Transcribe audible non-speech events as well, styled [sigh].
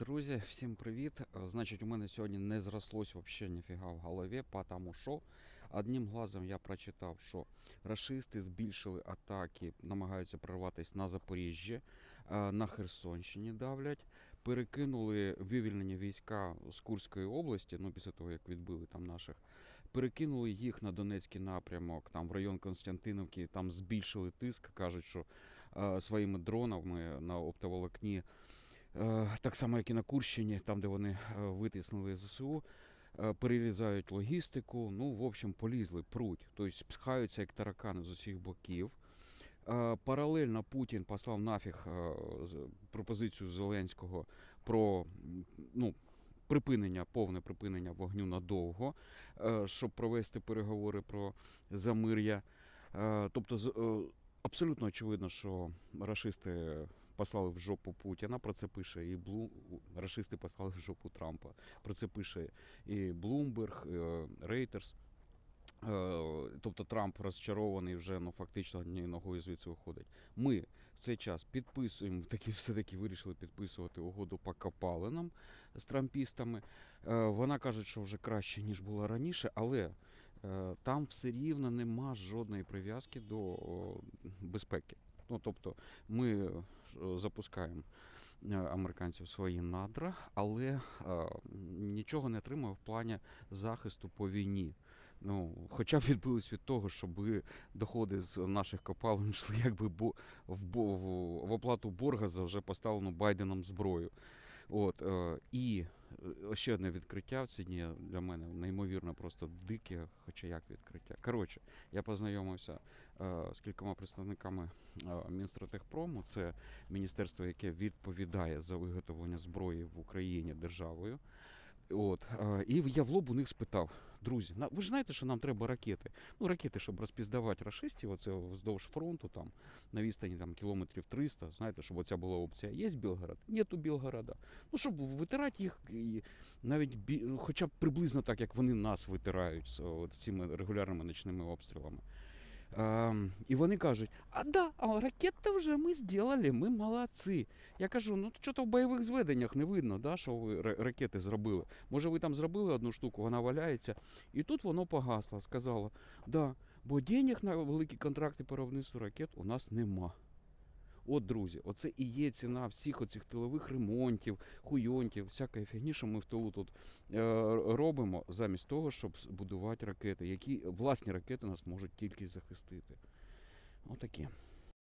Друзі, всім привіт. Е, Значить, у мене сьогодні не зрослось взагалі ніфіга в голові, тому що одним глазом я прочитав, що рашисти збільшили атаки, намагаються прорватися на Запоріжжя, е, на Херсонщині давлять, перекинули вивільнені війська з Курської області, ну після того як відбили там наших, перекинули їх на Донецький напрямок, там в район Константиновки, там збільшили тиск, кажуть, що е, своїми дронами на оптоволокні. Е, Так само, як і на Курщині, там, де вони е, витиснули ЗСУ, е, перерізають логістику. Ну, в общем, полізли, пруть. Тобто пхаються як таракани з усіх боків. Паралельно Путін послав нафіг пропозицію Зеленського про ну, припинення, повне припинення вогню надовго, щоб провести переговори про замир'я. Тобто, абсолютно очевидно, що рашисти послали в жопу Путіна, про це пише і Блу... рашисти послали в жопу Трампа. Про це пише і Блумберг, Рейтерс. Тобто Трамп розчарований вже ну фактично однією ногою звідси виходить. Ми в цей час підписуємо, таки [laughs] все-таки вирішили підписувати угоду по копалинам з трампістами. Е, Вона каже, що вже краще ніж було раніше, але е, там все рівно нема жодної прив'язки до безпеки. Ну тобто ми е, запускаємо е, американців свої надра, але е, нічого не отримав в плані захисту по війні. Ну, хоча б відбились від того, щоб доходи з наших копалин [laughs] йшли якби бо, в, в, в оплату борга за вже поставлену Байденом зброю. От, і ще одне відкриття в ці дні для мене неймовірно просто дике, хоча як відкриття. Коротше, я познайомився е, з кількома представниками е, Мінстратехпрому. Це міністерство, яке відповідає за виготовлення зброї в Україні державою. От, і я в лоб у них спитав: друзі, ви ж знаєте, що нам треба ракети? Ну, ракети, щоб розпіздавати рашистів, оце вздовж фронту, там, на відстані там, кілометрів 300, знаєте, щоб оця була опція. Є Білгород? Нету Білгорода. Ну, щоб витирати їх і навіть бі... ну, хоча б приблизно так, як вони нас витирають з цими регулярними ночними обстрілами. І вони кажуть: а да, а ракети вже ми зробили, ми молодці. Я кажу, ну що то в бойових зведеннях не видно, да, що ви ракети зробили. Може, ви там зробили одну штуку, вона валяється, і тут воно погасло. Сказала, да, бо денег на великі контракти по виробництву ракет у нас нема. От, друзі, оце і є ціна всіх оцих тилових ремонтів, хуйонтів, всякої фігні, що ми в тилу тут е, робимо, замість того, щоб будувати ракети, які власні ракети нас можуть тільки захистити. Отакі.